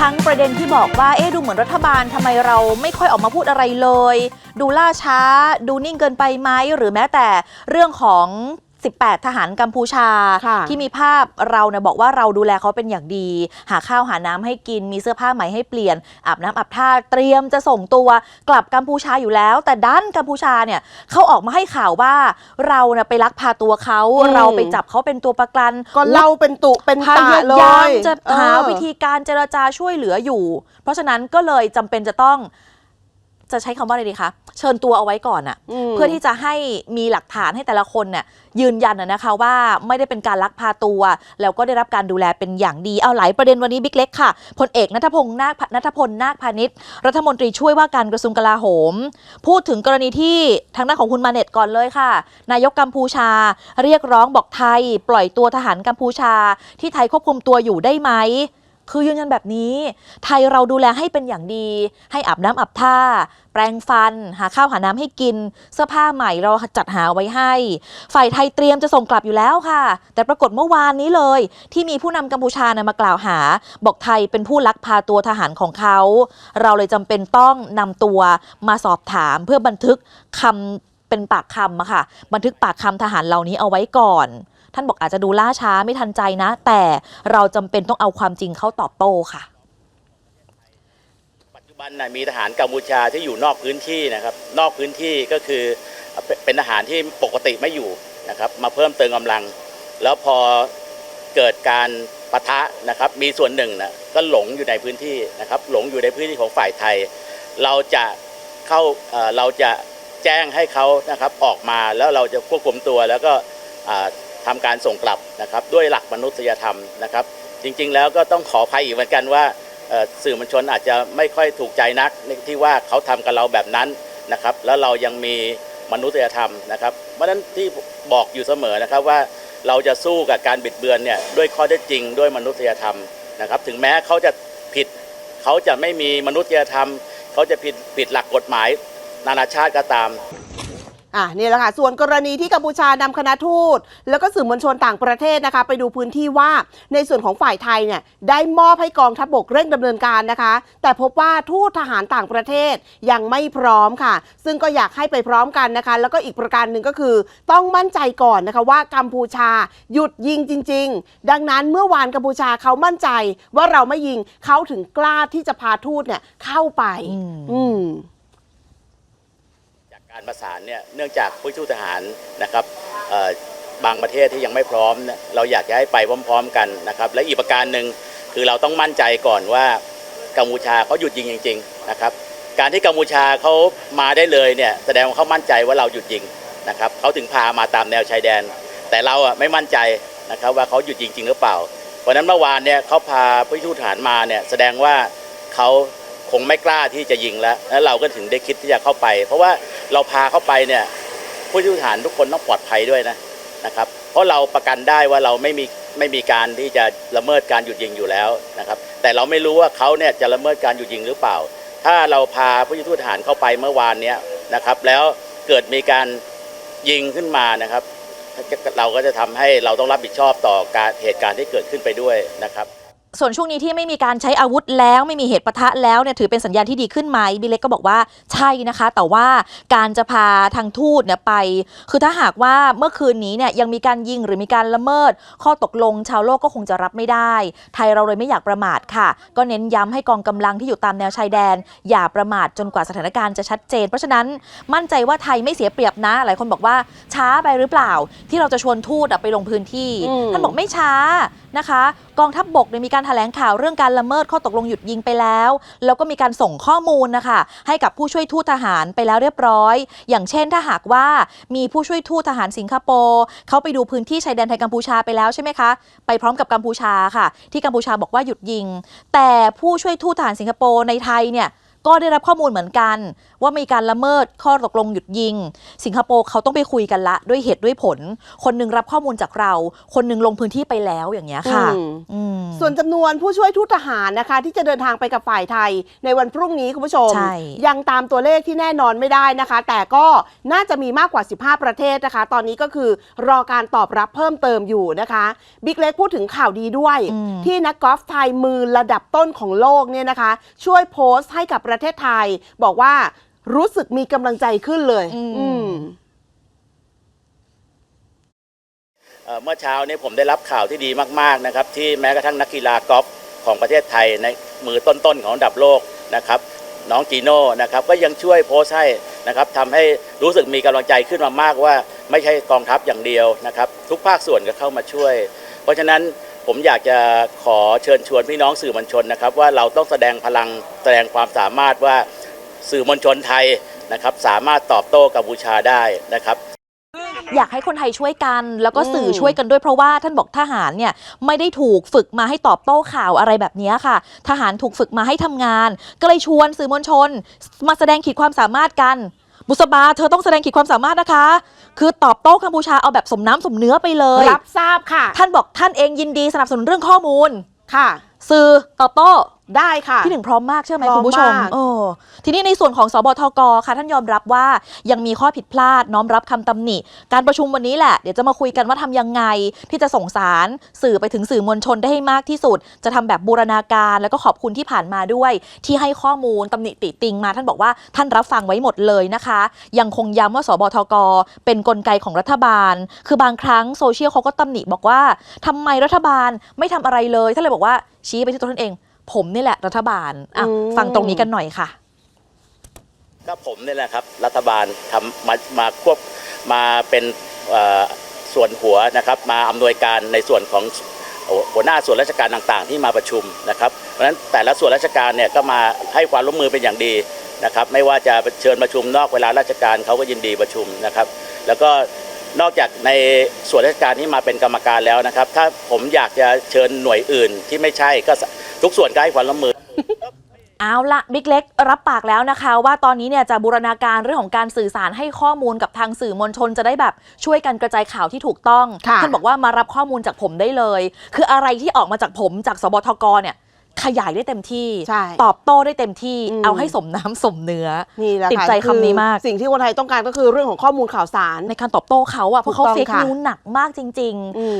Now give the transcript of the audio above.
ทั้งประเด็นที่บอกว่า เอ๊ะ ดูเหมือนรัฐบาลทำไมเราไม่ค่อยออกมาพูดอะไรเลย ดูล่าช้า ดูนิ่งเกินไปไหม หรือแม้แต่เรื่องของ 18 ทหารกัมพูชา ค่ะที่มีภาพเราเนี่ยบอกว่าเราดูแลเขาเป็นอย่างดี หาข้าวหาน้ำให้กิน มีเสื้อผ้าใหม่ให้เปลี่ยน อาบน้ำอาบท่าเตรียมจะส่งตัวกลับกัมพูชาอยู่แล้ว แต่ด้านกัมพูชาเนี่ยเขาออกมาให้ข่าวว่าเราเนี่ยไปลักพาตัวเขาอืม เราไปจับเขาเป็นตัวประกัน ก็เล่าเป็นตุเป็นพตะยาเลยามยจะหาเออวิธีการเจรจาช่วยเหลืออยู่ เพราะฉะนั้นก็เลยจำเป็นจะต้อง จะใช้คำว่าอะไรดีคะเชิญตัวเอาไว้ก่อนอะมเพื่อที่จะให้มีหลักฐานให้แต่ละคนเนี่ยยืนยันนะนะคะว่าไม่ได้เป็นการลักพาตัว แล้วก็ได้รับการดูแลเป็นอย่างดีเอาหลายประเด็นวันนี้บิ๊กเล็กค่ะพลเอกนัทพงษ์นาคนัทพลนาคพาณิชย์รัฐมนตรีช่วยว่าการกระทรวงกลาโหม พูดถึงกรณีที่ทางด้านของคุณมาเน็ตก่อนเลยค่ะ นายกกัมพูชา เรียกร้องบอกไทย ปล่อยตัวทหารกัมพูชา ที่ไทยควบคุมตัวอยู่ได้ไหม คือยืนยันแบบนี้ ไทยเราดูแลให้เป็นอย่างดี ให้อาบน้ำอาบท่า แปรงฟัน หาข้าวหาน้ำให้กิน เสื้อผ้าใหม่เราจัดหาไว้ให้ ฝ่ายไทยเตรียมจะส่งกลับอยู่แล้วค่ะ แต่ปรากฏเมื่อวานนี้เลย ที่มีผู้นำกัมพูชานะมากล่าวหา บอกไทยเป็นผู้ลักพาตัวทหารของเขา เราเลยจำเป็นต้องนำตัวมาสอบถามเพื่อบันทึกคำเป็นปากคำอะค่ะ บันทึกปากคำทหารเหล่านี้เอาไว้ก่อน ท่านบอกอาจจะดูล่าช้าไม่ทันใจนะ แต่เราจำเป็นต้องเอาความจริงเข้าตอบโต้ค่ะ ปัจจุบันนะมีทหารกัมพูชาที่อยู่นอกพื้นที่นะครับ นอกพื้นที่ก็คือเป็นทหารที่ปกติไม่อยู่นะครับมาเพิ่มเติมกำลัง แล้วพอเกิดการปะทะนะครับมีส่วนหนึ่งนะก็หลงอยู่ในพื้นที่นะครับหลงอยู่ในพื้นที่ของฝ่ายไทย เราจะเข้าเราจะแจ้งให้เขานะครับออกมาแล้วเราจะควบคุมตัวแล้วก็ อ่าทำการส่งกลับนะครับด้วยหลักมนุษยธรรมนะครับ จริงๆ แล้วก็ต้องขออภัยอีกเหมือนกันว่าสื่อมวลชนอาจจะไม่ค่อยถูกใจนักในที่ว่าเขาทำกับเราแบบนั้นนะครับ แล้วเรายังมีมนุษยธรรมนะครับ เพราะฉะนั้นที่บอกอยู่เสมอนะครับว่าเราจะสู้กับการบิดเบือนเนี่ยด้วยข้อเท็จจริงด้วยมนุษยธรรมนะครับ ถึงแม้เขาจะผิดเขาจะไม่มีมนุษยธรรม เขาจะผิดผิดหลักกฎหมาย นานาชาติก็ตาม อะนี่แหละค่ะ ส่วนกรณีที่กัมพูชานำคณะทูต แล้วก็สื่อมวลชนต่างประเทศนะคะ ไปดูพื้นที่ว่าในส่วนของฝ่ายไทยเนี่ยได้มอบให้กองทัพบกเร่งดำเนินการนะคะ แต่พบว่าทูตทหารต่างประเทศยังไม่พร้อมค่ะ ซึ่งก็อยากให้ไปพร้อมกันนะคะ แล้วก็อีกประการหนึ่งก็คือ ต้องมั่นใจก่อนนะคะว่ากัมพูชาหยุดยิงจริง ๆ ดังนั้นเมื่อวานกัมพูชาเขามั่นใจว่าเราไม่ยิงเขาถึงกล้าที่จะพาทูตเนี่ยเข้าไป อืมอืมจา การประสานเนี่ยเนื่องจากผู้ชู้ทหารนะครับบางประเทศที่ยังไม่พร้อม เราอยากจะให้ไปพร้อม ๆ กันนะครับและอีกประการหนึ่งคือเราต้องมั่นใจก่อนว่ากัมพูชาเขาหยุดยิงจริง ๆ นะครับ การที่กัมพูชาเขามาได้เลยเนี่ยแสดงว่าเขามั่นใจว่าเราหยุดยิงนะครับเขาถึงพามาตามแนวชายแดน แต่เราอะไม่มั่นใจนะครับว่าเขาหยุดยิงจริงหรือเปล่า เพราะนั้นเมื่อวานเนี่ยเขาพาผู้ชู้ทหารมาเนี่ยแสดงว่าเขาคงไม่กล้าที่จะยิงแล้วแล้วเราก็ถึงได้คิดที่จะเข้าไป เพราะว่า เราพาเข้าไปเนี่ยผู้ชู้ทหารทุกคนต้องปลอดภัยด้วยนะนะครับ เพราะเราประกันได้ว่าเราไม่มีไม่มีการที่จะละเมิดการหยุดยิงอยู่แล้วนะครับ แต่เราไม่รู้ว่าเขาเนี่ยจะละเมิดการหยุดยิงหรือเปล่า ถ้าเราพาผู้ชู้ทหารเข้าไปเมื่อวานเนี้ยนะครับ แล้วเกิดมีการยิงขึ้นมานะครับ เราก็จะทำให้เราต้องรับผิดชอบต่อการเหตุการณ์ที่เกิดขึ้นไปด้วยนะครับ ส่วนช่วงนี้ที่ไม่มีการใช้อาวุธแล้วไม่มีเหตุปะทะแล้วเนี่ยถือเป็นสัญญาณที่ดีขึ้นไหมบิเล็กก็บอกว่าใช่นะคะ แต่ว่าการจะพาทางทูตเนี่ยไป คือถ้าหากว่าเมื่อคืนนี้เนี่ยยังมีการยิงหรือมีการละเมิด ข้อตกลงชาวโลกก็คงจะรับไม่ได้ ไทยเราเลยไม่อยากประมาทค่ะ ก็เน้นย้ำให้กองกำลังที่อยู่ตามแนวชายแดน อย่าประมาทจนกว่าสถานการณ์จะชัดเจน เพราะฉะนั้นมั่นใจว่าไทยไม่เสียเปรียบนะ หลายคนบอกว่าช้าไปหรือเปล่า ที่เราจะชวนทูตอะไปลงพื้นที่อืมท่านบอกไม่ช้านะคะ กองทัพบบกเนี่ยมีการแถลงข่าวเรื่องการละเมิดข้อตกลงหยุดยิงไปแล้ว แล้วก็มีการส่งข้อมูลนะคะให้กับผู้ช่วยทูตทหารไปแล้วเรียบร้อย อย่างเช่นถ้าหากว่ามีผู้ช่วยทูตทหารสิงคโปร์เขาไปดูพื้นที่ชายแดนไทยกัมพูชาไปแล้วใช่ไหมคะไปพร้อมกับกัมพูชาค่ะ ที่กัมพูชาบอกว่าหยุดยิง แต่ผู้ช่วยทูตทหารสิงคโปร์ในไทยเนี่ย ก็ได้รับข้อมูลเหมือนกัน ว่ามีการละเมิดข้อตกลงหยุดยิง สิงคโปร์เขาต้องไปคุยกันละ ด้วยเหตุด้วยผล คนหนึงรับข้อมูลจากเรา คนหนึงลงพื้นที่ไปแล้วอย่างเงี้ยค่ะอืมอืมส่วนจำนวนผู้ช่วยทูตทหารนะคะ ที่จะเดินทางไปกับฝ่ายไทย ในวันพรุ่งนี้คุณผู้ชมใช่ยังตามตัวเลขที่แน่นอนไม่ได้นะคะ แต่ก็น่าจะมีมากกว่า 15 ประเทศนะคะ ตอนนี้ก็คือรอการตอบรับเพิ่มเติมอยู่นะคะบิ๊กเล็กพูดถึงข่าวดีด้วยอืมที่นักกอล์ฟไทยมือระดับต้นของโลกเนี่ยนะคะ ช่วยโพสต์ให้กับประเทศไทย บอกว่ารู้สึกมีกำลังใจขึ้นเลย อืม เอ่อเมื่อเช้านี้ผมได้รับข่าวที่ดีมากๆนะครับที่แม้กระทั่งนักกีฬากอล์ฟของประเทศไทยในมือต้นๆของอันดับโลกนะครับน้องจีโน่นะครับก็ยังช่วยโพสต์ให้นะครับทำให้รู้สึกมีกำลังใจขึ้นมามากว่า ไม่ใช่กองทัพอย่างเดียวนะครับทุกภาคส่วนก็เข้ามาช่วย เพราะฉะนั้น ผมอยากจะขอเชิญชวนพี่น้องสื่อมวลชนนะครับ ว่าเราต้องแสดงพลังแสดงความสามารถว่าสื่อมวลชนไทยนะครับ สามารถตอบโต้กัมพูชาได้นะครับอยากให้คนไทยช่วยกัน แล้วก็สื่ออมช่วยกันด้วยเพราะว่าท่านบอกทหารเนี่ยไม่ได้ถูกฝึกมาให้ตอบโต้ข่าวอะไรแบบนี้ค่ะ ทหารถูกฝึกมาให้ทำงาน ก็เลยชวนสื่อมวลชน มาแสดงขีดความสามารถกัน บุษบาเธอต้องแสดงขีดความสามารถนะคะ คือตอบโต้กัมพูชาเอาแบบสมน้ำสมเนื้อไปเลย รับทราบค่ะ ท่านบอกท่านเองยินดีสนับสนุนเรื่องข้อมูลค่ะ สื่อตอบโต้ ได้ค่ะ พี่หนึ่งพร้อมมากเชื่อไหมพร้อมคุณผู้ชมมากเออทีนี้ในส่วนของสบทกค่ะท่านยอมรับว่ายังมีข้อผิดพลาดน้อมรับคำตำหนิ การประชุมวันนี้แหละเดี๋ยวจะมาคุยกันว่าทำยังไง ที่จะส่งสารสื่อไปถึงสื่อมวลชนได้ให้มากที่สุด จะทำแบบบูรณาการแล้วก็ขอบคุณที่ผ่านมาด้วย ที่ให้ข้อมูลตำหนิติติงมา ท่านบอกว่าท่านรับฟังไว้หมดเลยนะคะ ยังคงย้ำว่าสบทกเป็นกลไกของรัฐบาล คือบางครั้งโซเชียลเขาก็ตำหนิบอกว่าทำไมรัฐบาลไม่ทำอะไรเลยท่านเลยบอกว่าชี้ไปที่ตัวท่านเอง ผมนี่แหละรัฐบาลอะอืมฟังตรงนี้กันหน่อยค่ะก็ผมนี่แหละครับ รัฐบาลทำมามาควบมาเป็นเอ่อส่วนหัวนะครับ มาอำนวยการในส่วนของหัวหน้าส่วนราชการต่างๆ ที่มาประชุมนะครับ เพราะฉะนั้นแต่ละส่วนราชการเนี่ยก็มาให้ความร่วมมือเป็นอย่างดีนะครับ ไม่ว่าจะเชิญประชุมนอกเวลาราชการเขาก็ยินดีประชุมนะครับ แล้วก็นอกจากในส่วนราชการที่มาเป็นกรรมการแล้วนะครับ ถ้าผมอยากจะเชิญหน่วยอื่นที่ไม่ใช่ก็ ทุกส่วนก็ให้ความร่วมมือ เอาละบิ๊กเล็กรับปากแล้วนะคะ ว่าตอนนี้เนี่ยจะบูรณาการเรื่องของการสื่อสารให้ข้อมูลกับทางสื่อมวลชนจะได้แบบช่วยกันกระจายข่าวที่ถูกต้องค่ะท่านบอกว่ามารับข้อมูลจากผมได้เลย คืออะไรที่ออกมาจากผมจากสบทกเนี่ย ขยายได้เต็มที่ ใช่ตอบโต้ได้เต็มที่ อืม เอาให้สมน้ำสมเนื้อ นี่แหละติดค่ะใจคำนี้มาก อสิ่งที่คนไทยต้องการก็คือเรื่องของข้อมูลข่าวสาร ในการตอบโต้เขาอะเพราะเขาถูกต้องเฟกค่ะนิวหนักมากจริงๆอืม